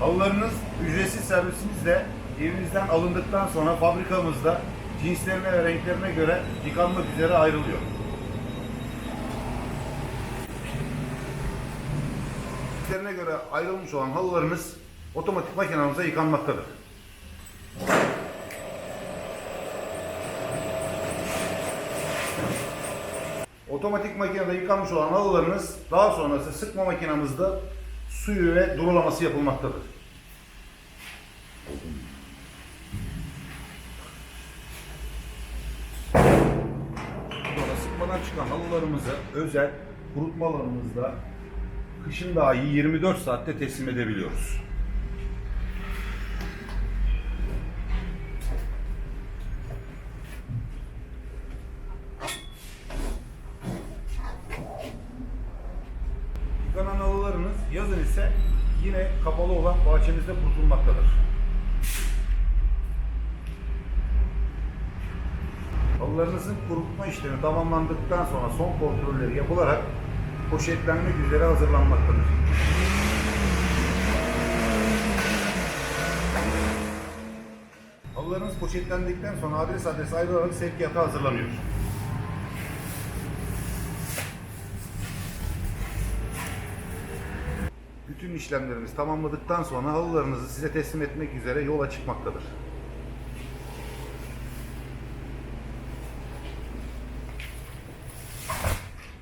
Halılarınız ücretsiz servisimizle evinizden alındıktan sonra fabrikamızda cinslerine ve renklerine göre yıkanmak üzere ayrılıyor. Cinslerine göre ayrılmış olan halılarınız otomatik makinamızda yıkanmaktadır. Otomatik makinede yıkanmış olan halılarınız daha sonrası sıkma makinamızda suyu ve durulaması yapılmaktadır. Sonra sıkmadan çıkan halılarımızı özel kurutmalarımızda kışın dahi 24 saatte teslim edebiliyoruz. Yıkanan halılarınız yazın ise yine kapalı olan bahçemizde kurutulmaktadır. Halılarınızın kurutma işlemi tamamlandıktan sonra son kontrolleri yapılarak poşetlenmek üzere hazırlanmaktadır. Halılarınız poşetlendikten sonra adres adres ayrılarak sevkiyata hazırlanıyor. Bütün işlemlerimiz tamamladıktan sonra halılarınızı size teslim etmek üzere yola çıkmaktadır.